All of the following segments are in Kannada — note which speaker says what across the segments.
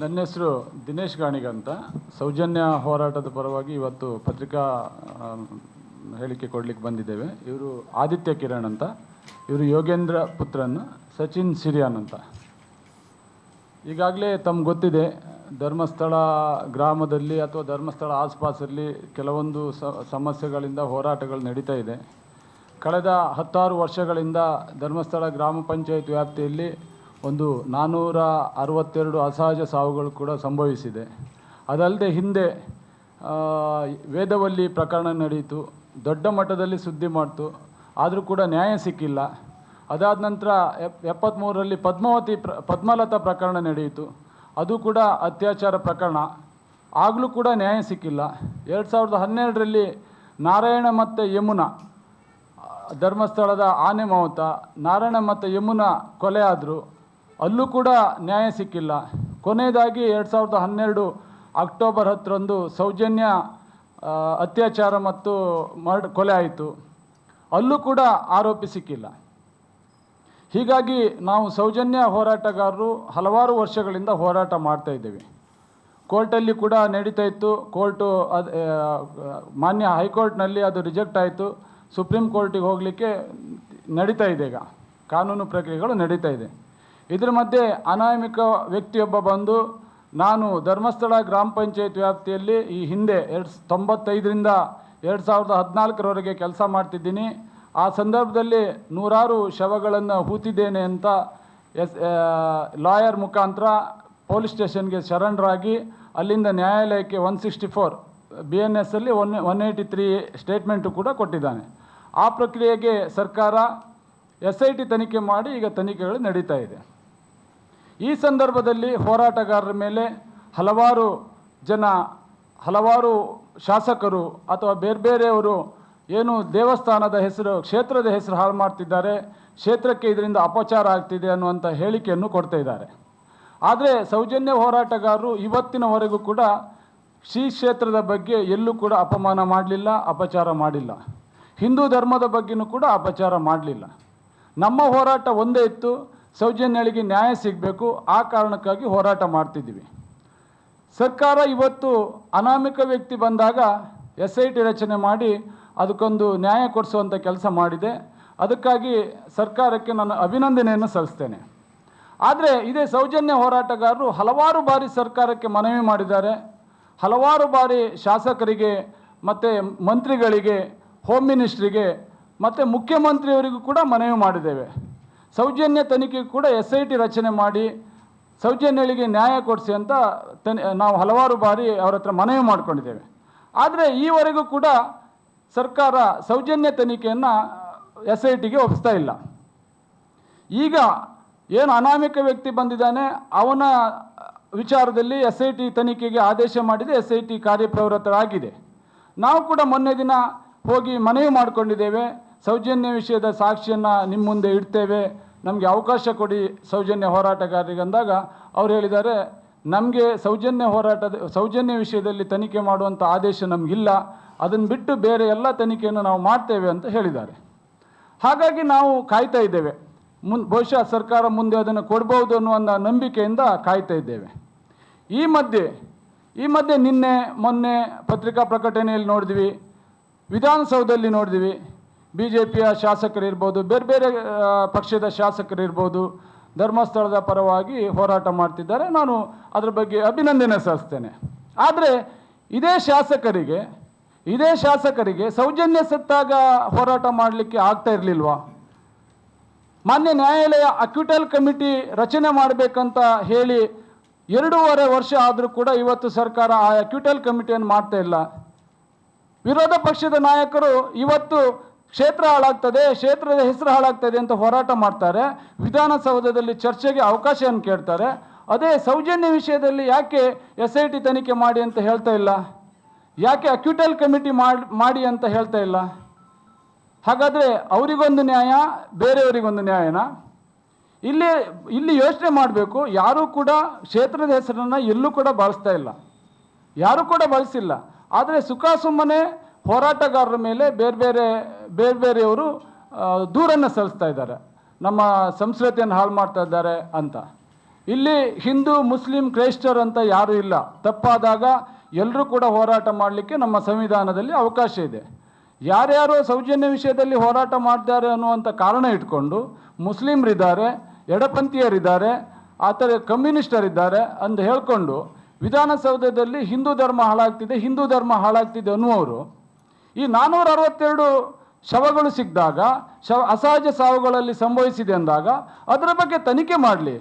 Speaker 1: ನನ್ನ ಹೆಸರು ದಿನೇಶ್ ಗಾಣಿಗ ಅಂತ. ಸೌಜನ್ಯ ಹೋರಾಟದ ಪರವಾಗಿ ಇವತ್ತು ಪತ್ರಿಕಾ ಹೇಳಿಕೆ ಕೊಡಲಿಕ್ಕೆ ಬಂದಿದ್ದೇವೆ. ಇವರು ಆದಿತ್ಯ ಕಿರಣ್ ಅಂತ. ಇವರು ಯೋಗೇಂದ್ರ ಪುತ್ರನ ಸಚಿನ್ ಸಿರಿಯಾನ್ ಅಂತ. ಈಗಾಗಲೇ ತಮ್ಗೆ ಗೊತ್ತಿದೆ, ಧರ್ಮಸ್ಥಳ ಗ್ರಾಮದಲ್ಲಿ ಅಥವಾ ಧರ್ಮಸ್ಥಳ ಆಸ್ಪಾಸಲ್ಲಿ ಕೆಲವೊಂದು ಸಮಸ್ಯೆಗಳಿಂದ ಹೋರಾಟಗಳು ನಡೀತಾ ಇದೆ. ಕಳೆದ ಹತ್ತಾರು ವರ್ಷಗಳಿಂದ ಧರ್ಮಸ್ಥಳ ಗ್ರಾಮ ಪಂಚಾಯತ್ ವ್ಯಾಪ್ತಿಯಲ್ಲಿ ಒಂದು ನಾನ್ನೂರ ಅರವತ್ತೆರಡು ಅಸಹಜ ಸಾವುಗಳು ಕೂಡ ಸಂಭವಿಸಿದೆ. ಅದಲ್ಲದೆ ಹಿಂದೆ ವೇದವಲ್ಲಿ ಪ್ರಕರಣ ನಡೆಯಿತು ದೊಡ್ಡ ಮಟ್ಟದಲ್ಲಿ ಸುದ್ದಿ ಮಾಡ್ತು. ಆದರೂ ಕೂಡ ನ್ಯಾಯ ಸಿಕ್ಕಿಲ್ಲ. ಅದಾದ ನಂತರ ಎಪ್ ಎಪ್ಪತ್ತ್ಮೂರರಲ್ಲಿ ಪದ್ಮಾವತಿ ಪ್ರ, ಪದ್ಮಲತಾ ಪ್ರಕರಣ ನಡೆಯಿತು. ಅದು ಕೂಡ ಅತ್ಯಾಚಾರ ಪ್ರಕರಣ. ಆಗಲೂ ಕೂಡ ನ್ಯಾಯ ಸಿಕ್ಕಿಲ್ಲ. ಎರಡು ಸಾವಿರದ ಹನ್ನೆರಡರಲ್ಲಿ ನಾರಾಯಣ ಮತ್ತು ಯಮುನಾ, ಧರ್ಮಸ್ಥಳದ ಆನೆ ಮಾವುತ ನಾರಾಯಣ ಮತ್ತು ಯಮುನಾ ಕೊಲೆ ಆದರು. ಅಲ್ಲೂ ಕೂಡ ನ್ಯಾಯ ಸಿಕ್ಕಿಲ್ಲ. ಕೊನೆಯದಾಗಿ ಎರಡು ಸಾವಿರದ ಹನ್ನೆರಡು ಅಕ್ಟೋಬರ್ ಹತ್ತರಂದು ಸೌಜನ್ಯ ಅತ್ಯಾಚಾರ ಮತ್ತು ಮರ್ಡ್, ಕೊಲೆ ಆಯಿತು. ಅಲ್ಲೂ ಕೂಡ ಆರೋಪಿ ಸಿಕ್ಕಿಲ್ಲ. ಹೀಗಾಗಿ ನಾವು ಸೌಜನ್ಯ ಹೋರಾಟಗಾರರು ಹಲವಾರು ವರ್ಷಗಳಿಂದ ಹೋರಾಟ ಮಾಡ್ತಾ ಇದ್ದೇವೆ. ಕೋರ್ಟಲ್ಲಿ ಕೂಡ ನಡೀತಾ ಇತ್ತು. ಕೋರ್ಟು ಅದು ಮಾನ್ಯ ಹೈಕೋರ್ಟ್ನಲ್ಲಿ ಅದು ರಿಜೆಕ್ಟ್ ಆಯಿತು. ಸುಪ್ರೀಂ ಕೋರ್ಟಿಗೆ ಹೋಗಲಿಕ್ಕೆ ನಡೀತಾ ಇದೆ ಈಗ. ಕಾನೂನು ಪ್ರಕ್ರಿಯೆಗಳು ನಡೀತಾ ಇದೆ. ಇದ್ರ ಮಧ್ಯೆ ಅನಾಮಿಕ ವ್ಯಕ್ತಿಯೊಬ್ಬ ಬಂದು, ನಾನು ಧರ್ಮಸ್ಥಳ ಗ್ರಾಮ ಪಂಚಾಯತ್ ವ್ಯಾಪ್ತಿಯಲ್ಲಿ ಈ ಹಿಂದೆ ಎರಡು ತೊಂಬತ್ತೈದರಿಂದ ಎರಡು ಸಾವಿರದ ಹದಿನಾಲ್ಕರವರೆಗೆ ಕೆಲಸ ಮಾಡ್ತಿದ್ದೀನಿ. ಆ ಸಂದರ್ಭದಲ್ಲಿ ನೂರಾರು ಶವಗಳನ್ನು ಹೂತಿದ್ದೇನೆ ಅಂತ ಎಸ್ ಲಾಯರ್ ಮುಖಾಂತರ ಪೊಲೀಸ್ ಸ್ಟೇಷನ್ಗೆ ಶರಣರಾಗಿ ಅಲ್ಲಿಂದ ನ್ಯಾಯಾಲಯಕ್ಕೆ one sixty four, B N S ಅಲ್ಲಿ one one eighty three statement ಕೂಡ ಕೊಟ್ಟಿದ್ದಾನೆ. ಆ ಪ್ರಕ್ರಿಯೆಗೆ ಸರ್ಕಾರ ಎಸ್ ಐ ಟಿ ತನಿಖೆ ಮಾಡಿ ಈಗ ತನಿಖೆಗಳು ನಡೀತಾ ಇದೆ. ಈ ಸಂದರ್ಭದಲ್ಲಿ ಹೋರಾಟಗಾರರ ಮೇಲೆ ಹಲವಾರು ಜನ, ಹಲವಾರು ಶಾಸಕರು ಅಥವಾ ಬೇರೆ ಬೇರೆಯವರು ಏನು ದೇವಸ್ಥಾನದ ಹೆಸರು, ಕ್ಷೇತ್ರದ ಹೆಸರು ಹಾಳು ಮಾಡ್ತಿದ್ದಾರೆ, ಕ್ಷೇತ್ರಕ್ಕೆ ಇದರಿಂದ ಅಪಚಾರ ಆಗ್ತಿದೆ ಅನ್ನುವಂಥ ಹೇಳಿಕೆಯನ್ನು ಕೊಡ್ತಾ ಇದ್ದಾರೆ. ಆದರೆ ಸೌಜನ್ಯ ಹೋರಾಟಗಾರರು ಇವತ್ತಿನವರೆಗೂ ಕೂಡ ಶ್ರೀ ಕ್ಷೇತ್ರದ ಬಗ್ಗೆ ಎಲ್ಲೂ ಕೂಡ ಅಪಮಾನ ಮಾಡಲಿಲ್ಲ, ಅಪಚಾರ ಮಾಡಿಲ್ಲ. ಹಿಂದೂ ಧರ್ಮದ ಬಗ್ಗೆಯೂ ಕೂಡ ಅಪಚಾರ ಮಾಡಲಿಲ್ಲ. ನಮ್ಮ ಹೋರಾಟ ಒಂದೇ ಇತ್ತು ಸೌಜನ್ಯಳಿಗೆ ನ್ಯಾಯ ಸಿಗಬೇಕು, ಆ ಕಾರಣಕ್ಕಾಗಿ ಹೋರಾಟ ಮಾಡ್ತಿದ್ದೀವಿ. ಸರ್ಕಾರ ಇವತ್ತು ಅನಾಮಿಕ ವ್ಯಕ್ತಿ ಬಂದಾಗ ಎಸ್ ಐ ಟಿ ರಚನೆ ಮಾಡಿ ಅದಕ್ಕೊಂದು ನ್ಯಾಯ ಕೊಡಿಸುವಂಥ ಕೆಲಸ ಮಾಡಿದೆ. ಅದಕ್ಕಾಗಿ ಸರ್ಕಾರಕ್ಕೆ ನಾನು ಅಭಿನಂದನೆಯನ್ನು ಸಲ್ಲಿಸ್ತೇನೆ. ಆದರೆ ಇದೇ ಸೌಜನ್ಯ ಹೋರಾಟಗಾರರು ಹಲವಾರು ಬಾರಿ ಸರ್ಕಾರಕ್ಕೆ ಮನವಿ ಮಾಡಿದ್ದಾರೆ. ಹಲವಾರು ಬಾರಿ ಶಾಸಕರಿಗೆ, ಮತ್ತು ಮಂತ್ರಿಗಳಿಗೆ, ಹೋಮ್ ಮಿನಿಸ್ಟ್ರಿಗೆ, ಮತ್ತು ಮುಖ್ಯಮಂತ್ರಿಯವರಿಗೂ ಕೂಡ ಮನವಿ ಮಾಡಿದ್ದೇವೆ. ಸೌಜನ್ಯ ತನಿಖೆ ಕೂಡ ಎಸ್ ಐ ಟಿ ರಚನೆ ಮಾಡಿ ಸೌಜನ್ಯಳಿಗೆ ನ್ಯಾಯ ಕೊಡಿಸಿ ಅಂತ ತನಿ, ನಾವು ಹಲವಾರು ಬಾರಿ ಅವರ ಹತ್ರ ಮನವಿ ಮಾಡಿಕೊಂಡಿದ್ದೇವೆ. ಆದರೆ ಈವರೆಗೂ ಕೂಡ ಸರ್ಕಾರ ಸೌಜನ್ಯ ತನಿಖೆಯನ್ನು ಎಸ್ ಐ ಟಿಗೆ ಒಪ್ಪಿಸ್ತಾ ಇಲ್ಲ. ಈಗ ಏನು ಅನಾಮಿಕ ವ್ಯಕ್ತಿ ಬಂದಿದ್ದಾನೆ, ಅವನ ವಿಚಾರದಲ್ಲಿ ಎಸ್ ಐ ಟಿ ತನಿಖೆಗೆ ಆದೇಶ ಮಾಡಿದೆ ಎಸ್ ಐ ಟಿ ಕಾರ್ಯಪ್ರವೃತ್ತರಾಗಿದೆ. ನಾವು ಕೂಡ ಮೊನ್ನೆ ದಿನ ಹೋಗಿ ಮನವಿ ಮಾಡಿಕೊಂಡಿದ್ದೇವೆ. ಸೌಜನ್ಯ ವಿಷಯದ ಸಾಕ್ಷಿಯನ್ನು ನಿಮ್ಮ ಮುಂದೆ ಇಡ್ತೇವೆ. ನಮಗೆ ಅವಕಾಶ ಕೊಡಿ ಸೌಜನ್ಯ ಹೋರಾಟಗಾರರಿಗೆ ಅಂದಾಗ ಅವ್ರು ಹೇಳಿದ್ದಾರೆ, ನಮಗೆ ಸೌಜನ್ಯ ಹೋರಾಟದ, ಸೌಜನ್ಯ ವಿಷಯದಲ್ಲಿ ತನಿಖೆ ಮಾಡುವಂಥ ಆದೇಶ ನಮಗಿಲ್ಲ. ಅದನ್ನು ಬಿಟ್ಟು ಬೇರೆ ಎಲ್ಲ ತನಿಖೆಯನ್ನು ನಾವು ಮಾಡ್ತೇವೆ ಅಂತ ಹೇಳಿದ್ದಾರೆ. ಹಾಗಾಗಿ ನಾವು ಕಾಯ್ತಾ ಇದ್ದೇವೆ. ಮುನ್, ಬಹುಶಃ ಸರ್ಕಾರ ಮುಂದೆ ಅದನ್ನು ಕೊಡ್ಬೋದು ಅನ್ನುವಂಥ ನಂಬಿಕೆಯಿಂದ ಕಾಯ್ತಾ ಇದ್ದೇವೆ. ಈ ಮಧ್ಯೆ ಈ ಮಧ್ಯೆ ನಿನ್ನೆ, ಮೊನ್ನೆ ಪತ್ರಿಕಾ ಪ್ರಕಟಣೆಯಲ್ಲಿ ನೋಡಿದ್ವಿ. ವಿಧಾನಸೌಧದಲ್ಲಿ ನೋಡಿದ್ವಿ. ಬಿ ಜೆ ಪಿಯ ಶಾಸಕರಿರ್ಬೋದು, ಬೇರೆ ಬೇರೆ ಪಕ್ಷದ ಶಾಸಕರಿರ್ಬೋದು, ಧರ್ಮಸ್ಥಳದ ಪರವಾಗಿ ಹೋರಾಟ ಮಾಡ್ತಿದ್ದಾರೆ. ನಾನು ಅದರ ಬಗ್ಗೆ ಅಭಿನಂದನೆ ಸಲ್ಲಿಸ್ತೇನೆ. ಆದರೆ ಇದೇ ಶಾಸಕರಿಗೆ ಇದೇ ಶಾಸಕರಿಗೆ ಸೌಜನ್ಯ ಸತ್ತಾಗ ಹೋರಾಟ ಮಾಡಲಿಕ್ಕೆ ಆಗ್ತಾ ಇರಲಿಲ್ವಾ? ಮಾನ್ಯ ನ್ಯಾಯಾಲಯ ಅಕ್ಯೂಟಲ್ ಕಮಿಟಿ ರಚನೆ ಮಾಡಬೇಕಂತ ಹೇಳಿ ಎರಡೂವರೆ ವರ್ಷ ಆದರೂ ಕೂಡ ಇವತ್ತು ಸರ್ಕಾರ ಆ ಅಕ್ಯೂಟಲ್ ಕಮಿಟಿಯನ್ನು ಮಾಡ್ತಾ ಇಲ್ಲ. ವಿರೋಧ ಪಕ್ಷದ ನಾಯಕರು ಇವತ್ತು ಕ್ಷೇತ್ರ ಹಾಳಾಗ್ತದೆ, ಕ್ಷೇತ್ರದ ಹೆಸರು ಹಾಳಾಗ್ತದೆ ಅಂತ ಹೋರಾಟ ಮಾಡ್ತಾರೆ. ವಿಧಾನಸೌಧದಲ್ಲಿ ಚರ್ಚೆಗೆ ಅವಕಾಶವನ್ನು ಕೇಳ್ತಾರೆ. ಅದೇ ಸೌಜನ್ಯ ವಿಷಯದಲ್ಲಿ ಯಾಕೆ ಎಸ್ ಐ ಟಿ ತನಿಖೆ ಮಾಡಿ ಅಂತ ಹೇಳ್ತಾ ಇಲ್ಲ? ಯಾಕೆ ಅಕ್ಯೂಟಲ್ ಕಮಿಟಿ ಮಾಡಿ ಅಂತ ಹೇಳ್ತಾ ಇಲ್ಲ? ಹಾಗಾದರೆ ಅವರಿಗೊಂದು ನ್ಯಾಯ, ಬೇರೆಯವರಿಗೊಂದು ನ್ಯಾಯನಾ? ಇಲ್ಲಿ ಇಲ್ಲಿ ಯೋಚನೆ ಮಾಡಬೇಕು, ಯಾರೂ ಕೂಡ ಕ್ಷೇತ್ರದ ಹೆಸರನ್ನು ಎಲ್ಲೂ ಕೂಡ ಬಳಸ್ತಾ ಇಲ್ಲ. ಯಾರೂ ಕೂಡ ಬಳಸಿಲ್ಲ. ಆದರೆ ಸುಖ ಸುಮ್ಮನೆ ಹೋರಾಟಗಾರರ ಮೇಲೆ ಬೇರೆ ಬೇರೆ ಬೇರೆ ಬೇರೆಯವರು ದೂರನ್ನು ಸಲ್ಲಿಸ್ತಾ ಇದ್ದಾರೆ. ನಮ್ಮ ಸಂಸ್ಕೃತಿಯನ್ನು ಹಾಳು ಮಾಡ್ತಾ ಇದ್ದಾರೆ ಅಂತ. ಇಲ್ಲಿ ಹಿಂದೂ, ಮುಸ್ಲಿಂ ಕ್ರೈಸ್ತರು ಅಂತ ಯಾರೂ ಇಲ್ಲ. ತಪ್ಪಾದಾಗ ಎಲ್ಲರೂ ಕೂಡ ಹೋರಾಟ ಮಾಡಲಿಕ್ಕೆ ನಮ್ಮ ಸಂವಿಧಾನದಲ್ಲಿ ಅವಕಾಶ ಇದೆ. ಯಾರ್ಯಾರು ಸೌಜನ್ಯ ವಿಷಯದಲ್ಲಿ ಹೋರಾಟ ಮಾಡ್ತಾರೆ ಅನ್ನುವಂಥ ಕಾರಣ ಇಟ್ಕೊಂಡು ಮುಸ್ಲಿಮರಿದ್ದಾರೆ, ಎಡಪಂಥೀಯರಿದ್ದಾರೆ, ಆ ಥರ ಕಮ್ಯುನಿಸ್ಟರಿದ್ದಾರೆ ಅಂತ ಹೇಳಿಕೊಂಡು ವಿಧಾನಸೌಧದಲ್ಲಿ ಹಿಂದೂ ಧರ್ಮ ಹಾಳಾಗ್ತಿದೆ, ಹಿಂದೂ ಧರ್ಮ ಹಾಳಾಗ್ತಿದೆ ಅನ್ನುವರು ಈ ನಾನ್ನೂರ ಅರವತ್ತೆರಡು ಶವಗಳು ಸಿಕ್ಕಿದಾಗ, ಶವ ಅಸಹಜ ಸಾವುಗಳಲ್ಲಿ ಸಂಭವಿಸಿದೆ ಅಂದಾಗ, ಅದರ ಬಗ್ಗೆ ತನಿಖೆ ಮಾಡಲಿ.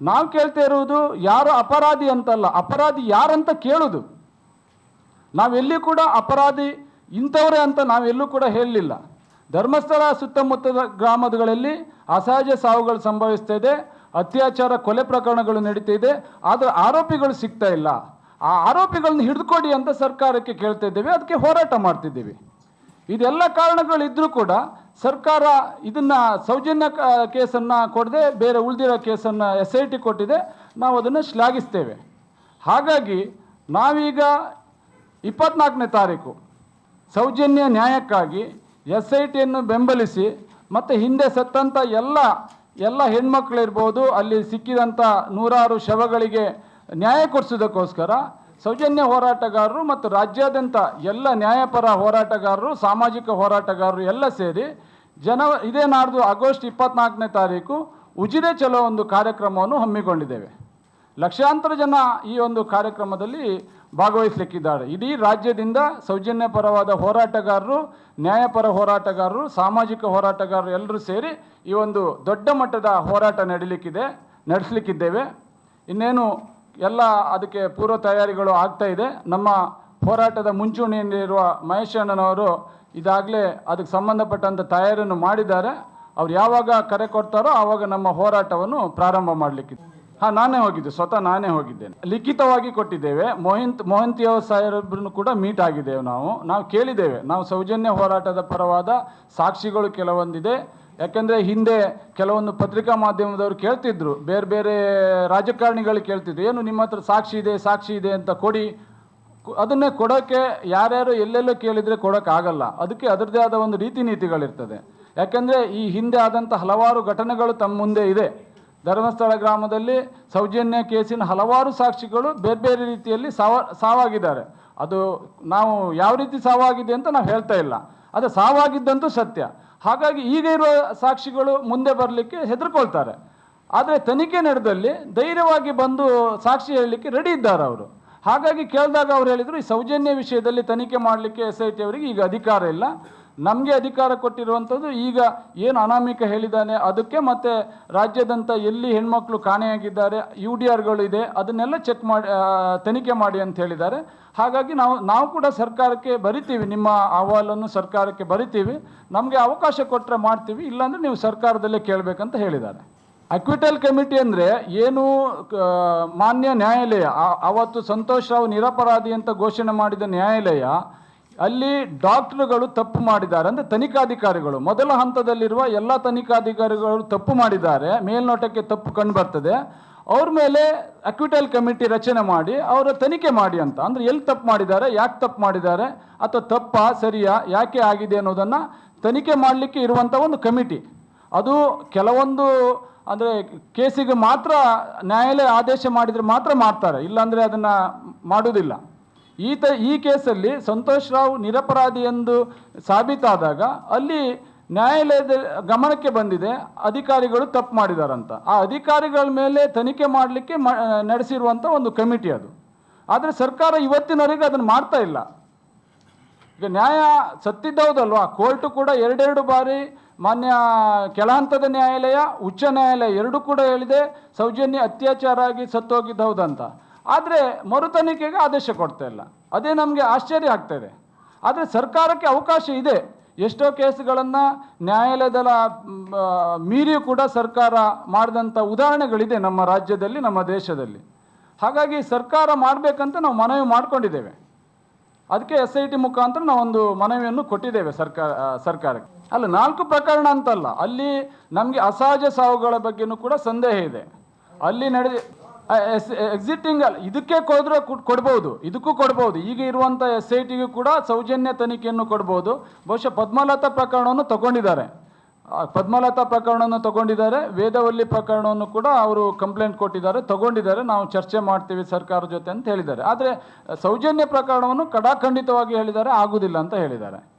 Speaker 1: ನಾವು ಕೇಳ್ತಾ ಇರುವುದು ಯಾರು ಅಪರಾಧಿ ಅಂತಲ್ಲ, ಅಪರಾಧಿ ಯಾರಂತ ಕೇಳುದು. ನಾವೆಲ್ಲಿ ಕೂಡ ಅಪರಾಧಿ ಇಂಥವರೇ ಅಂತ ನಾವೆಲ್ಲೂ ಕೂಡ ಹೇಳಲಿಲ್ಲ. ಧರ್ಮಸ್ಥಳ ಸುತ್ತಮುತ್ತದ ಗ್ರಾಮಗಳಲ್ಲಿ ಅಸಹಜ ಸಾವುಗಳು ಸಂಭವಿಸ್ತಾ ಇದೆ, ಅತ್ಯಾಚಾರ, ಕೊಲೆ ಪ್ರಕರಣಗಳು ನಡೀತಾ ಇದೆ, ಆದರೆ ಆರೋಪಿಗಳು ಸಿಗ್ತಾ ಇಲ್ಲ. ಆ ಆರೋಪಿಗಳನ್ನ ಹಿಡಿದುಕೊಡಿ ಅಂತ ಸರ್ಕಾರಕ್ಕೆ ಕೇಳ್ತಾ ಇದ್ದೇವೆ, ಅದಕ್ಕೆ ಹೋರಾಟ ಮಾಡ್ತಿದ್ದೇವೆ. ಇದೆಲ್ಲ ಕಾರಣಗಳಿದ್ರೂ ಕೂಡ ಸರ್ಕಾರ ಇದನ್ನ ಸೌಜನ್ಯ ಕೇಸನ್ನು ಕೇಸನ್ನ ಕೊಡದೆ, ಬೇರೆ ಉಳಿದಿರೋ ಕೇಸನ್ನು ಎಸ್ ಐ ಟಿ ಕೊಟ್ಟಿದೆ, ನಾವು ಅದನ್ನು ಶ್ಲಾಘಿಸ್ತೇವೆ. ಹಾಗಾಗಿ ನಾವೀಗ ಇಪ್ಪತ್ನಾಲ್ಕನೇ ತಾರೀಕು, ಸೌಜನ್ಯ ನ್ಯಾಯಕ್ಕಾಗಿ ಎಸ್ ಐ ಟಿಯನ್ನು ಬೆಂಬಲಿಸಿ, ಮತ್ತು ಹಿಂದೆ ಸತ್ತಂಥ ಎಲ್ಲ ಎಲ್ಲ ಹೆಣ್ಮಕ್ಳಿರ್ಬೋದು ಅಲ್ಲಿ ಸಿಕ್ಕಿದಂಥ ನೂರಾರು ಶವಗಳಿಗೆ ನ್ಯಾಯ ಕೊಡಿಸೋದಕ್ಕೋಸ್ಕರ ಸೌಜನ್ಯ ಹೋರಾಟಗಾರರು ಮತ್ತು ರಾಜ್ಯಾದ್ಯಂತ ಎಲ್ಲ ನ್ಯಾಯಪರ ಹೋರಾಟಗಾರರು, ಸಾಮಾಜಿಕ ಹೋರಾಟಗಾರರು ಎಲ್ಲ ಸೇರಿ ಜನ ಇದೇ ನಾಡ್ದು ಆಗಸ್ಟ್ ಇಪ್ಪತ್ನಾಲ್ಕನೇ ತಾರೀಕು ಉಜಿರೆ ಚಲೋ ಒಂದು ಕಾರ್ಯಕ್ರಮವನ್ನು ಹಮ್ಮಿಕೊಂಡಿದ್ದೇವೆ. ಲಕ್ಷಾಂತರ ಜನ ಈ ಒಂದು ಕಾರ್ಯಕ್ರಮದಲ್ಲಿ ಭಾಗವಹಿಸಲಿಕ್ಕಿದ್ದಾರೆ. ಇಡೀ ರಾಜ್ಯದಿಂದ ಸೌಜನ್ಯ ಪರವಾದ ಹೋರಾಟಗಾರರು, ನ್ಯಾಯಪರ ಹೋರಾಟಗಾರರು, ಸಾಮಾಜಿಕ ಹೋರಾಟಗಾರರು ಎಲ್ಲರೂ ಸೇರಿ ಈ ಒಂದು ದೊಡ್ಡ ಮಟ್ಟದ ಹೋರಾಟ ನಡೀಲಿಕ್ಕಿದೆ, ನಡೆಸಲಿಕ್ಕಿದ್ದೇವೆ. ಇನ್ನೇನು ಎಲ್ಲ ಅದಕ್ಕೆ ಪೂರ್ವ ತಯಾರಿಗಳು ಆಗ್ತಾ ಇದೆ. ನಮ್ಮ ಹೋರಾಟದ ಮುಂಚೂಣಿಯಲ್ಲಿರುವ ಮಹೇಶ್ ಅಣ್ಣನವರು ಇದಾಗಲೇ ಅದಕ್ಕೆ ಸಂಬಂಧಪಟ್ಟಂಥ ತಯಾರಿಯನ್ನು ಮಾಡಿದ್ದಾರೆ. ಅವ್ರು ಯಾವಾಗ ಕರೆ ಕೊಡ್ತಾರೋ ಆವಾಗ ನಮ್ಮ ಹೋರಾಟವನ್ನು ಪ್ರಾರಂಭ ಮಾಡಲಿಕ್ಕೆ ಹಾಂ, ನಾನೇ ಹೋಗಿದ್ದೆ, ಸ್ವತಃ ನಾನೇ ಹೋಗಿದ್ದೇನೆ. ಲಿಖಿತವಾಗಿ ಕೊಟ್ಟಿದ್ದೇವೆ. ಮೋಹಿಂತ್ ಮೋಹಂತಿಯವ ಸಾಹೇಬ್ರನ್ನು ಕೂಡ ಮೀಟ್ ಆಗಿದ್ದೇವೆ ನಾವು. ನಾವು ಕೇಳಿದ್ದೇವೆ. ನಾವು ಸೌಜನ್ಯ ಹೋರಾಟದ ಪರವಾದ ಸಾಕ್ಷಿಗಳು ಕೆಲವೊಂದಿದೆ. ಯಾಕೆಂದರೆ ಹಿಂದೆ ಕೆಲವೊಂದು ಪತ್ರಿಕಾ ಮಾಧ್ಯಮದವರು ಕೇಳ್ತಿದ್ರು, ಬೇರೆ ಬೇರೆ ರಾಜಕಾರಣಿಗಳು ಕೇಳ್ತಿದ್ರು, ಏನು ನಿಮ್ಮ ಹತ್ರ ಸಾಕ್ಷಿ ಇದೆ ಸಾಕ್ಷಿ ಇದೆ ಅಂತ ಕೊಡಿ. ಅದನ್ನೇ ಕೊಡೋಕ್ಕೆ ಯಾರ್ಯಾರು ಎಲ್ಲೆಲ್ಲೋ ಕೇಳಿದರೆ ಕೊಡೋಕ್ಕಾಗಲ್ಲ ಅದಕ್ಕೆ ಅದರದ್ದೇ ಆದ ಒಂದು ರೀತಿ ನೀತಿಗಳಿರ್ತದೆ ಯಾಕೆಂದರೆ ಈ ಹಿಂದೆ ಆದಂಥ ಹಲವಾರು ಘಟನೆಗಳು ತಮ್ಮ ಮುಂದೆ ಇದೆ. ಧರ್ಮಸ್ಥಳ ಗ್ರಾಮದಲ್ಲಿ ಸೌಜನ್ಯ ಕೇಸಿನ ಹಲವಾರು ಸಾಕ್ಷಿಗಳು ಬೇರೆ ಬೇರೆ ರೀತಿಯಲ್ಲಿ ಸಾವ, ಸಾವಾಗಿದ್ದಾರೆ. ಅದು ನಾವು ಯಾವ ರೀತಿ ಸಾವಾಗಿದೆ ಅಂತ ನಾವು ಹೇಳ್ತಾ ಇಲ್ಲ. ಅದು ಸಾವಾಗಿದ್ದಂತೂ ಸತ್ಯ. ಹಾಗಾಗಿ ಈಗ ಇರುವ ಸಾಕ್ಷಿಗಳು ಮುಂದೆ ಬರಲಿಕ್ಕೆ ಹೆದರ್ಕೊಳ್ತಾರೆ. ಆದರೆ ತನಿಖೆ ನಡೆದಲ್ಲಿ ಧೈರ್ಯವಾಗಿ ಬಂದು ಸಾಕ್ಷಿ ಹೇಳಲಿಕ್ಕೆ ರೆಡಿ ಇದ್ದಾರೆ ಅವರು. ಹಾಗಾಗಿ ಕೇಳಿದಾಗ ಅವ್ರು ಹೇಳಿದರು, ಈ ಸೌಜನ್ಯ ವಿಷಯದಲ್ಲಿ ತನಿಖೆ ಮಾಡಲಿಕ್ಕೆ ಎಸ್ ಐ ಟಿ ಅವರಿಗೆ ಈಗ ಅಧಿಕಾರ ಇಲ್ಲ. ನಮಗೆ ಅಧಿಕಾರ ಕೊಟ್ಟಿರುವಂಥದ್ದು ಈಗ ಏನು ಅನಾಮಿಕ ಹೇಳಿದ್ದಾನೆ, ಅದಕ್ಕೆ ಮತ್ತು ರಾಜ್ಯದಂತ ಎಲ್ಲಿ ಹೆಣ್ಮಕ್ಳು ಕಾಣೆಯಾಗಿದ್ದಾರೆ, ಯು ಡಿ ಆರ್ಗಳು ಇದೆ, ಅದನ್ನೆಲ್ಲ ಚೆಕ್ ಮಾಡಿ ತನಿಖೆ ಮಾಡಿ ಅಂತ ಹೇಳಿದ್ದಾರೆ. ಹಾಗಾಗಿ ನಾವು ನಾವು ಕೂಡ ಸರ್ಕಾರಕ್ಕೆ ಬರಿತೀವಿ, ನಿಮ್ಮ ಅಹವಾಲನ್ನು ಸರ್ಕಾರಕ್ಕೆ ಬರಿತೀವಿ. ನಮಗೆ ಅವಕಾಶ ಕೊಟ್ಟರೆ ಮಾಡ್ತೀವಿ, ಇಲ್ಲಾಂದರೆ ನೀವು ಸರ್ಕಾರದಲ್ಲೇ ಕೇಳಬೇಕಂತ ಹೇಳಿದ್ದಾರೆ. ಅಕ್ವಿಟಲ್ ಕಮಿಟಿ ಅಂದರೆ ಏನು ಮಾನ್ಯ ನ್ಯಾಯಾಲಯ ಆವತ್ತು ಸಂತೋಷ್ ರಾವ್ ನಿರಪರಾಧಿ ಅಂತ ಘೋಷಣೆ ಮಾಡಿದ ನ್ಯಾಯಾಲಯ ಅಲ್ಲಿ ಡಾಕ್ಟರ್ಗಳು ತಪ್ಪು ಮಾಡಿದ್ದಾರೆ. ಅಂದರೆ ತನಿಖಾಧಿಕಾರಿಗಳು. ಮೊದಲ ಹಂತದಲ್ಲಿರುವ ಎಲ್ಲ ತನಿಖಾಧಿಕಾರಿಗಳು ತಪ್ಪು ಮಾಡಿದ್ದಾರೆ. ಮೇಲ್ನೋಟಕ್ಕೆ ತಪ್ಪು ಕಂಡು ಬರ್ತದೆ. ಅವ್ರ ಮೇಲೆ ಅಕ್ವಿಟಲ್ ಕಮಿಟಿ ರಚನೆ ಮಾಡಿ, ಅವರ ತನಿಖೆ ಮಾಡಿ ಅಂತ. ಅಂದರೆ ಎಲ್ಲಿ ತಪ್ಪು ಮಾಡಿದ್ದಾರೆ, ಯಾಕೆ ತಪ್ಪು ಮಾಡಿದ್ದಾರೆ, ಅಥವಾ ತಪ್ಪಾ, ಸರಿಯಾ, ಯಾಕೆ ಆಗಿದೆ ಅನ್ನೋದನ್ನು ತನಿಖೆ ಮಾಡಲಿಕ್ಕೆ ಇರುವಂಥ ಒಂದು ಕಮಿಟಿ ಅದು ಕೆಲವೊಂದು, ಅಂದರೆ ಕೇಸಿಗೆ ಮಾತ್ರ ನ್ಯಾಯಾಲಯ ಆದೇಶ ಮಾಡಿದರೆ ಮಾತ್ರ ಮಾಡ್ತಾರೆ. ಇಲ್ಲಾಂದರೆ ಅದನ್ನು ಮಾಡೋದಿಲ್ಲ. ಈ ತ ಈ ಕೇಸಲ್ಲಿ ಸಂತೋಷ್ ರಾವ್ ನಿರಪರಾಧಿ ಎಂದು ಸಾಬೀತಾದಾಗ ಅಲ್ಲಿ ನ್ಯಾಯಾಲಯದ ಗಮನಕ್ಕೆ ಬಂದಿದೆ, ಅಧಿಕಾರಿಗಳು ತಪ್ಪು ಮಾಡಿದಾರಂತ. ಆ ಅಧಿಕಾರಿಗಳ ಮೇಲೆ ತನಿಖೆ ಮಾಡಲಿಕ್ಕೆ ಮ ನಡೆಸಿರುವಂಥ ಒಂದು ಕಮಿಟಿ ಅದು. ಆದರೆ ಸರ್ಕಾರ ಇವತ್ತಿನವರೆಗೆ ಅದನ್ನು ಮಾಡ್ತಾ ಇಲ್ಲ. ಈಗ ನ್ಯಾಯ ಸತ್ತಿದ್ದೌದಲ್ವಾ? ಕೋರ್ಟು ಕೂಡ ಎರಡೆರಡು ಬಾರಿ ಮಾನ್ಯ ಕೆಳ ಹಂತದ ನ್ಯಾಯಾಲಯ, ಉಚ್ಚ ನ್ಯಾಯಾಲಯ ಎರಡೂ ಕೂಡ ಹೇಳಿದೆ, ಸೌಜನ್ಯ ಅತ್ಯಾಚಾರ ಆಗಿ ಸತ್ತೋಗಿದ್ದೌದಂತ. ಆದರೆ ಮರುತನಿಖೆಗೆ ಆದೇಶ ಕೊಡ್ತಾ ಇಲ್ಲ. ಅದೇ ನಮಗೆ ಆಶ್ಚರ್ಯ ಆಗ್ತಾ ಇದೆ. ಆದರೆ ಸರ್ಕಾರಕ್ಕೆ ಅವಕಾಶ ಇದೆ. ಎಷ್ಟೋ ಕೇಸ್ಗಳನ್ನು ನ್ಯಾಯಾಲಯದ ಮೀರಿ ಕೂಡ ಸರ್ಕಾರ ಮಾಡಿದಂಥ ಉದಾಹರಣೆಗಳಿದೆ ನಮ್ಮ ರಾಜ್ಯದಲ್ಲಿ, ನಮ್ಮ ದೇಶದಲ್ಲಿ. ಹಾಗಾಗಿ ಸರ್ಕಾರ ಮಾಡಬೇಕಂತ ನಾವು ಮನವಿ ಮಾಡ್ಕೊಂಡಿದ್ದೇವೆ. ಅದಕ್ಕೆ ಎಸ್ ಐ ಟಿ ಮುಖಾಂತರ ನಾವೊಂದು ಮನವಿಯನ್ನು ಕೊಟ್ಟಿದ್ದೇವೆ ಸರ್ಕಾರ ಸರ್ಕಾರಕ್ಕೆ. ಅಲ್ಲ, ನಾಲ್ಕು ಪ್ರಕರಣ ಅಂತಲ್ಲ. ಅಲ್ಲಿ ನಮಗೆ ಅಸಹಜ ಸಾವುಗಳ ಬಗ್ಗೆನೂ ಕೂಡ ಸಂದೇಹ ಇದೆ. ಅಲ್ಲಿ ನಡೆದ ಎಕ್ಸಿಟಿಂಗ್ ಇದಕ್ಕೆ ಕೊಡಿದ್ರೆ ಕೊಡ್ಬೋದು. ಇದಕ್ಕೂ ಕೊಡ್ಬೋದು. ಈಗ ಇರುವಂಥ ಎಸ್ ಐ ಟಿಗೂ ಕೂಡ ಸೌಜನ್ಯ ತನಿಖೆಯನ್ನು ಕೊಡ್ಬೋದು. ಬಹುಶಃ ಪದ್ಮಲತಾ ಪ್ರಕರಣವನ್ನು ತಗೊಂಡಿದ್ದಾರೆ. ಪದ್ಮಲತಾ ಪ್ರಕರಣವನ್ನು ತಗೊಂಡಿದ್ದಾರೆ. ವೇದವಲ್ಲಿ ಪ್ರಕರಣವನ್ನು ಕೂಡ ಅವರು ಕಂಪ್ಲೇಂಟ್ ಕೊಟ್ಟಿದ್ದಾರೆ. ತಗೊಂಡಿದ್ದಾರೆ. ನಾವು ಚರ್ಚೆ ಮಾಡ್ತೀವಿ ಸರ್ಕಾರ ಜೊತೆ ಅಂತ ಹೇಳಿದ್ದಾರೆ. ಆದರೆ, ಸೌಜನ್ಯ ಪ್ರಕರಣವನ್ನು ಕಡಾಖಂಡಿತವಾಗಿ ಹೇಳಿದ್ದಾರೆ. ಆಗುವುದಿಲ್ಲ ಅಂತ ಹೇಳಿದ್ದಾರೆ.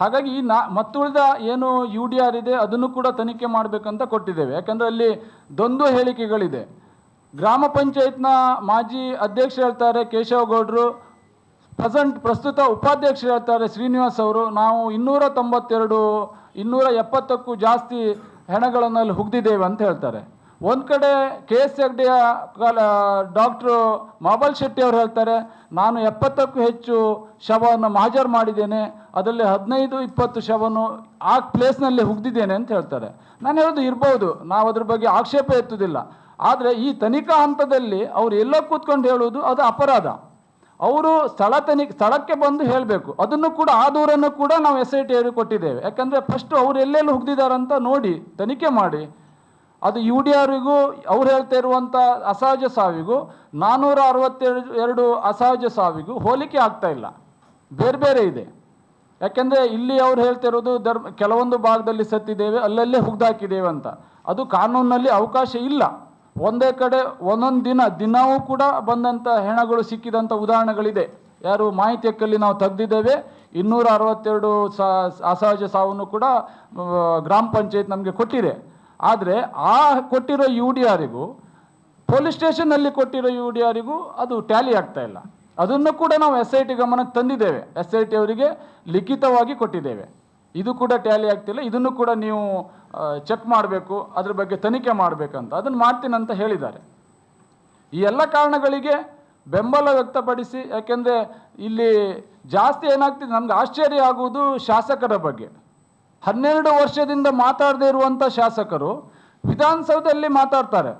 Speaker 1: ಹಾಗಾಗಿ ಈ ನಾ, ಮತ್ತುಳಿದ ಏನು ಯು ಡಿ ಆರ್ ಇದೆ, ಅದನ್ನು ಕೂಡ ತನಿಖೆ ಮಾಡಬೇಕಂತ ಕೊಟ್ಟಿದ್ದೇವೆ. ಯಾಕಂದರೆ ಅಲ್ಲಿ ದೊಂದು ಹೇಳಿಕೆಗಳಿದೆ. ಗ್ರಾಮ ಪಂಚಾಯತ್ನ ಮಾಜಿ ಅಧ್ಯಕ್ಷ ಹೇಳ್ತಾರೆ ಕೇಶವಗೌಡರು ಪ್ರೆಸೆಂಟ್ ಪ್ರಸ್ತುತ ಉಪಾಧ್ಯಕ್ಷ ಹೇಳ್ತಾರೆ ಶ್ರೀನಿವಾಸ್ ಅವರು. ನಾವು ಇನ್ನೂರ ತೊಂಬತ್ತೆರಡು, ಇನ್ನೂರ ಎಪ್ಪತ್ತಕ್ಕೂ ಜಾಸ್ತಿ ಹೆಣಗಳನ್ನು ಹುಗ್ದಿದ್ದೇವೆ ಅಂತ ಹೇಳ್ತಾರೆ. ಒಂದು ಕಡೆ ಕೆ ಎಸ್ ಕಾಲ, ಡಾಕ್ಟ್ರು ಮಾಬಲ್ ಶೆಟ್ಟಿ ಅವರು ಹೇಳ್ತಾರೆ, ನಾನು ಎಪ್ಪತ್ತಕ್ಕೂ ಹೆಚ್ಚು ಶವವನ್ನು ಮಾಜರ್ ಮಾಡಿದ್ದೇನೆ, ಅದರಲ್ಲಿ ಹದಿನೈದು, ಇಪ್ಪತ್ತು ಶವನು ಆ ಪ್ಲೇಸ್ನಲ್ಲಿ ಹುಗ್ದಿದ್ದೇನೆ ಅಂತ ಹೇಳ್ತಾರೆ. ನಾನು ಹೇಳೋದು ಇರ್ಬೋದು, ನಾವು ಅದ್ರ ಬಗ್ಗೆ ಆಕ್ಷೇಪ ಎತ್ತುವುದಿಲ್ಲ ಆದರೆ ಈ ತನಿಖಾ ಹಂತದಲ್ಲಿ ಅವರು ಎಲ್ಲೋ ಕೂತ್ಕೊಂಡು ಹೇಳುವುದು ಅದು ಅಪರಾಧ. ಅವರು ಸ್ಥಳ ತನಿಖೆ, ಸ್ಥಳಕ್ಕೆ ಬಂದು ಹೇಳಬೇಕು. ಅದನ್ನು ಕೂಡ, ಆ ದೂರನ್ನು ಕೂಡ ನಾವು ಎಸ್ ಐ ಟಿ ಕೊಟ್ಟಿದ್ದೇವೆ. ಯಾಕಂದರೆ ಫಸ್ಟ್ ಅವ್ರು ಎಲ್ಲೆಲ್ಲಿ ಹುಗ್ದಿದ್ದಾರಂತ ನೋಡಿ, ತನಿಖೆ ಮಾಡಿ. ಅದು ಯು ಡಿ ಆರಿಗೂ ಅವ್ರು ಹೇಳ್ತಾ ಇರುವಂಥ ಅಸಹಜ ಸಾವಿಗೂ ನಾನ್ನೂರ ಅರವತ್ತೆರಡು ಎರಡು ಅಸಹಜ ಸಾವಿಗೂ ಹೋಲಿಕೆ ಆಗ್ತಾ ಇಲ್ಲ. ಬೇರೆ ಬೇರೆ ಇದೆ. ಯಾಕೆಂದರೆ ಇಲ್ಲಿ ಅವ್ರು ಹೇಳ್ತಿರೋದು ಧರ್ಮ, ಕೆಲವೊಂದು ಭಾಗದಲ್ಲಿ ಸತ್ತಿದ್ದೇವೆ, ಅಲ್ಲಲ್ಲೇ ಹುಗ್ದಾಕಿದ್ದೇವೆ ಅಂತ. ಅದು ಕಾನೂನಿನಲ್ಲಿ ಅವಕಾಶ ಇಲ್ಲ. ಒಂದೇ ಕಡೆ ಒಂದೊಂದು ದಿನ, ದಿನವೂ ಕೂಡ ಬಂದಂಥ ಹೆಣಗಳು ಸಿಕ್ಕಿದಂಥ ಉದಾಹರಣೆಗಳಿದೆ. ಯಾರು ಮಾಹಿತಿ ಹಕ್ಕಲ್ಲಿ ನಾವು ತೆಗೆದಿದ್ದೇವೆ. ಇನ್ನೂರ ಅರವತ್ತೆರಡು ಸಾ, ಅಸಹಜ ಸಾವನ್ನು ಕೂಡ ಗ್ರಾಮ ಪಂಚಾಯತ್ ನಮಗೆ ಕೊಟ್ಟಿದೆ. ಆದರೆ ಆ ಕೊಟ್ಟಿರೋ ಯು ಡಿ ಆರಿಗೂ ಪೊಲೀಸ್ ಸ್ಟೇಷನ್ನಲ್ಲಿ ಕೊಟ್ಟಿರೋ ಯು ಡಿ ಆರಿಗೂ ಅದು ಟ್ಯಾಲಿ ಆಗ್ತಾ ಇಲ್ಲ. ಅದನ್ನು ಕೂಡ ನಾವು ಎಸ್ ಐ ಟಿ ಗಮನಕ್ಕೆ ತಂದಿದ್ದೇವೆ. ಎಸ್ ಐ ಟಿ ಅವರಿಗೆ ಲಿಖಿತವಾಗಿ ಕೊಟ್ಟಿದ್ದೇವೆ. ಇದು ಕೂಡ ಟ್ಯಾಲಿ ಆಗ್ತಿಲ್ಲ. ಇದನ್ನು ಕೂಡ ನೀವು ಚೆಕ್ ಮಾಡಬೇಕು, ಅದ್ರ ಬಗ್ಗೆ ತನಿಖೆ ಮಾಡಬೇಕಂತ. ಅದನ್ನು ಮಾಡ್ತೀನಂತ ಹೇಳಿದ್ದಾರೆ. ಈ ಎಲ್ಲ ಕಾರಣಗಳಿಗೆ ಬೆಂಬಲ ವ್ಯಕ್ತಪಡಿಸಿ, ಯಾಕೆಂದರೆ ಇಲ್ಲಿ ಜಾಸ್ತಿ ಏನಾಗ್ತಿದೆ, ನಮ್ಗೆ ಆಶ್ಚರ್ಯ ಆಗುವುದು ಶಾಸಕರ ಬಗ್ಗೆ. ಹನ್ನೆರಡು ವರ್ಷದಿಂದ ಮಾತಾಡದೇ ಇರುವಂಥ ಶಾಸಕರು ವಿಧಾನಸೌಧದಲ್ಲಿ ಮಾತಾಡ್ತಾರೆ.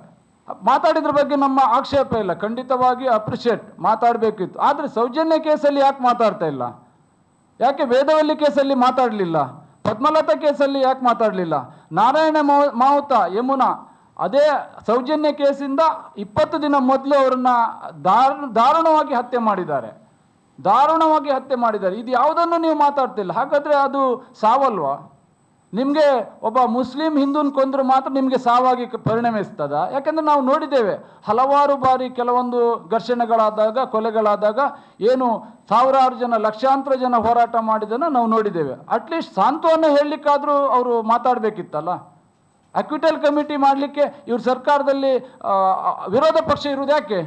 Speaker 1: ಮಾತಾಡಿದ್ರ ಬಗ್ಗೆ ನಮ್ಮ ಆಕ್ಷೇಪ ಇಲ್ಲ. ಖಂಡಿತವಾಗಿ ಅಪ್ರಿಷಿಯೇಟ್ ಮಾತಾಡಬೇಕಿತ್ತು. ಆದರೆ ಸೌಜನ್ಯ ಕೇಸಲ್ಲಿ ಯಾಕೆ ಮಾತಾಡ್ತಾ ಇಲ್ಲ? ಯಾಕೆ ವೇದವಲ್ಲಿ ಕೇಸಲ್ಲಿ ಮಾತಾಡಲಿಲ್ಲ? ಪದ್ಮಲತಾ ಕೇಸಲ್ಲಿ ಯಾಕೆ ಮಾತಾಡಲಿಲ್ಲ? ನಾರಾಯಣ ಮಾವ- ಮಾವುತ ಯಮುನಾ, ಅದೇ ಸೌಜನ್ಯ ಕೇಸಿಂದ ಇಪ್ಪತ್ತು ದಿನ ಮೊದಲು ಅವರನ್ನ ದಾರ್, ದಾರುಣವಾಗಿ ಹತ್ಯೆ ಮಾಡಿದ್ದಾರೆ. ದಾರುಣವಾಗಿ ಹತ್ಯೆ ಮಾಡಿದ್ದಾರೆ. ಇದು ಯಾವುದನ್ನು ನೀವು ಮಾತಾಡ್ತಿಲ್ಲ? ಹಾಗಾದರೆ ಅದು ಸಾವಲ್ವಾ? ನಿಮಗೆ ಒಬ್ಬ ಮುಸ್ಲಿಂ ಹಿಂದೂನ್ ಕೊಂದರು ಮಾತ್ರ ನಿಮಗೆ ಸಾವಾಗಿ ಪರಿಣಮಿಸ್ತದ. ಯಾಕೆಂದರೆ ನಾವು ನೋಡಿದ್ದೇವೆ, ಹಲವಾರು ಬಾರಿ ಕೆಲವೊಂದು ಘರ್ಷಣೆಗಳಾದಾಗ, ಕೊಲೆಗಳಾದಾಗ ಏನು ಸಾವಿರಾರು ಜನ, ಲಕ್ಷಾಂತರ ಜನ ಹೋರಾಟ ಮಾಡಿದ್ದನ್ನು ನಾವು ನೋಡಿದ್ದೇವೆ. ಅಟ್ಲೀಸ್ಟ್ ಸಾಂತ್ವನ ಹೇಳಲಿಕ್ಕಾದರೂ ಅವರು ಮಾತಾಡಬೇಕಿತ್ತಲ್ಲ? ಅಕ್ವಿಟಲ್ ಕಮಿಟಿ ಮಾಡಲಿಕ್ಕೆ ಇವ್ರ ಸರ್ಕಾರದಲ್ಲಿ ವಿರೋಧ ಪಕ್ಷ ಇರುವುದು ಯಾಕೆ?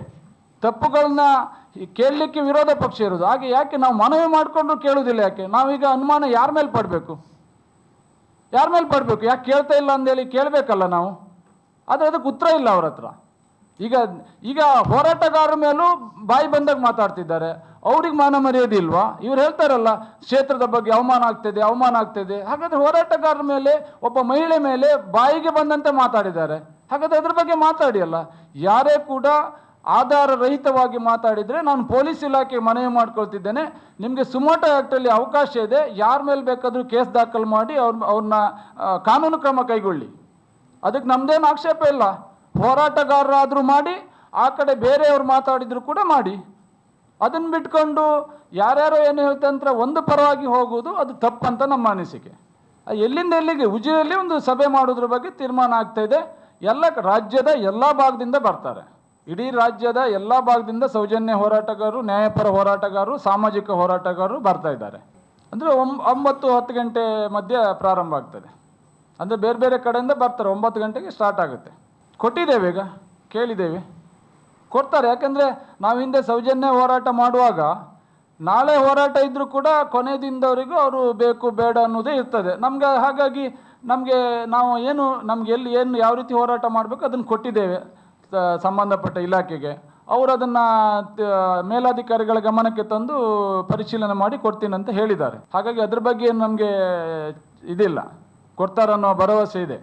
Speaker 1: ತಪ್ಪುಗಳನ್ನ ಕೇಳಲಿಕ್ಕೆ ವಿರೋಧ ಪಕ್ಷ ಇರೋದು ಹಾಗೆ ಯಾಕೆ ನಾವು ಮನವಿ ಮಾಡಿಕೊಂಡು ಕೇಳುವುದಿಲ್ಲ ಯಾಕೆ? ನಾವೀಗ ಅನುಮಾನ ಯಾರ ಮೇಲೆ ಪಡಬೇಕು? ಯಾರ ಮೇಲೆ ಬರಬೇಕು ಯಾಕೆ ಕೇಳ್ತಾ ಇಲ್ಲ ಅಂದೇಳಿ ಕೇಳಬೇಕಲ್ಲ ನಾವು. ಆದರೆ ಅದಕ್ಕೆ ಉತ್ತರ ಇಲ್ಲ ಅವ್ರ ಹತ್ರ. ಈಗ ಈಗ ಹೋರಾಟಗಾರರ ಮೇಲೂ ಬಾಯಿ ಬಂದಾಗ ಮಾತಾಡ್ತಿದ್ದಾರೆ. ಅವ್ರಿಗೆ ಮಾನ ಮರ್ಯಾದೆ ಇಲ್ವಾ? ಇವ್ರು ಹೇಳ್ತಾರಲ್ಲ, ಕ್ಷೇತ್ರದ ಬಗ್ಗೆ ಅವಮಾನ ಆಗ್ತದೆ ಅವಮಾನ ಆಗ್ತದೆ. ಹಾಗಾದರೆ ಹೋರಾಟಗಾರರ ಮೇಲೆ, ಒಬ್ಬ ಮಹಿಳೆ ಮೇಲೆ ಬಾಯಿಗೆ ಬಂದಂತೆ ಮಾತಾಡಿದ್ದಾರೆ. ಹಾಗಾದರೆ ಅದ್ರ ಬಗ್ಗೆ ಮಾತಾಡಿ ಅಲ್ಲ. ಯಾರೇ ಕೂಡ ಆಧಾರ ರಹಿತವಾಗಿ ಮಾತಾಡಿದರೆ ನಾನು ಪೊಲೀಸ್ ಇಲಾಖೆ ಮನವಿ ಮಾಡ್ಕೊಳ್ತಿದ್ದೇನೆ. ನಿಮಗೆ ಸುಮೋಟೋ ಆ್ಯಕ್ಟಲ್ಲಿ ಅವಕಾಶ ಇದೆ. ಯಾರ ಮೇಲೆ ಬೇಕಾದರೂ ಕೇಸ್ ದಾಖಲು ಮಾಡಿ ಅವ್ರ ಅವ್ರನ್ನ ಕಾನೂನು ಕ್ರಮ ಕೈಗೊಳ್ಳಿ. ಅದಕ್ಕೆ ನಮ್ಮದೇನು ಆಕ್ಷೇಪ ಇಲ್ಲ. ಹೋರಾಟಗಾರರಾದರೂ ಮಾಡಿ, ಆ ಕಡೆ ಬೇರೆಯವ್ರು ಮಾತಾಡಿದರೂ ಕೂಡ ಮಾಡಿ. ಅದನ್ನು ಬಿಟ್ಕೊಂಡು ಯಾರ್ಯಾರೋ ಏನು ಹೇಳ್ತಂದ್ರೆ ಒಂದು ಪರವಾಗಿ ಹೋಗುವುದು ಅದು ತಪ್ಪಂತ ನಮ್ಮ ಅನಿಸಿಕೆ. ಎಲ್ಲಿಂದ ಎಲ್ಲಿಗೆ ಉಜಿರೆಯಲ್ಲಿ ಒಂದು ಸಭೆ ಮಾಡೋದ್ರ ಬಗ್ಗೆ ತೀರ್ಮಾನ ಆಗ್ತಾ ಇದೆ. ಎಲ್ಲ ರಾಜ್ಯದ ಎಲ್ಲ ಭಾಗದಿಂದ ಬರ್ತಾರೆ. ಇಡೀ ರಾಜ್ಯದ ಎಲ್ಲ ಭಾಗದಿಂದ ಸೌಜನ್ಯ ಹೋರಾಟಗಾರರು, ನ್ಯಾಯಪರ ಹೋರಾಟಗಾರರು, ಸಾಮಾಜಿಕ ಹೋರಾಟಗಾರರು ಬರ್ತಾ ಇದ್ದಾರೆ. ಅಂದರೆ ಒಂಬತ್ತು, ಹತ್ತು ಗಂಟೆ ಮಧ್ಯೆ ಪ್ರಾರಂಭ ಆಗ್ತದೆ. ಅಂದರೆ ಬೇರೆ ಬೇರೆ ಕಡೆಯಿಂದ ಬರ್ತಾರೆ, ಒಂಬತ್ತು ಗಂಟೆಗೆ ಸ್ಟಾರ್ಟ್ ಆಗುತ್ತೆ. ಕೊಟ್ಟಿದ್ದೇವೆ ಈಗ, ಕೇಳಿದ್ದೇವೆ. ಕೊಡ್ತಾರೆ, ಯಾಕೆಂದರೆ ನಾವು ಹಿಂದೆ ಸೌಜನ್ಯ ಹೋರಾಟ ಮಾಡುವಾಗ ನಾಳೆ ಹೋರಾಟ ಇದ್ದರೂ ಕೂಡ ಕೊನೆ ದಿನದವರೆಗೂ ಅವರು ಬೇಕು, ಬೇಡ ಅನ್ನೋದೇ ಇರ್ತದೆ. ನಮ್ಗೆ ಹಾಗಾಗಿ ನಮಗೆ ನಾವು ಏನು, ನಮ್ಗೆ ಎಲ್ಲಿ, ಏನು, ಯಾವ ರೀತಿ ಹೋರಾಟ ಮಾಡಬೇಕು ಅದನ್ನು ಕೊಟ್ಟಿದ್ದೇವೆ. ಸಂಬಂಧಪಟ್ಟ ಇಲಾಖೆಗೆ. ಅವರು ಅದನ್ನು ಮೇಲಾಧಿಕಾರಿಗಳ ಗಮನಕ್ಕೆ ತಂದು ಪರಿಶೀಲನೆ ಮಾಡಿ ಕೊಡ್ತೀನಿ ಅಂತ ಹೇಳಿದ್ದಾರೆ. ಹಾಗಾಗಿ ಅದ್ರ ಬಗ್ಗೆ ನಮಗೆ ಇದಿಲ್ಲ. ಕೊಡ್ತಾರನ್ನೋ ಭರವಸೆ ಇದೆ.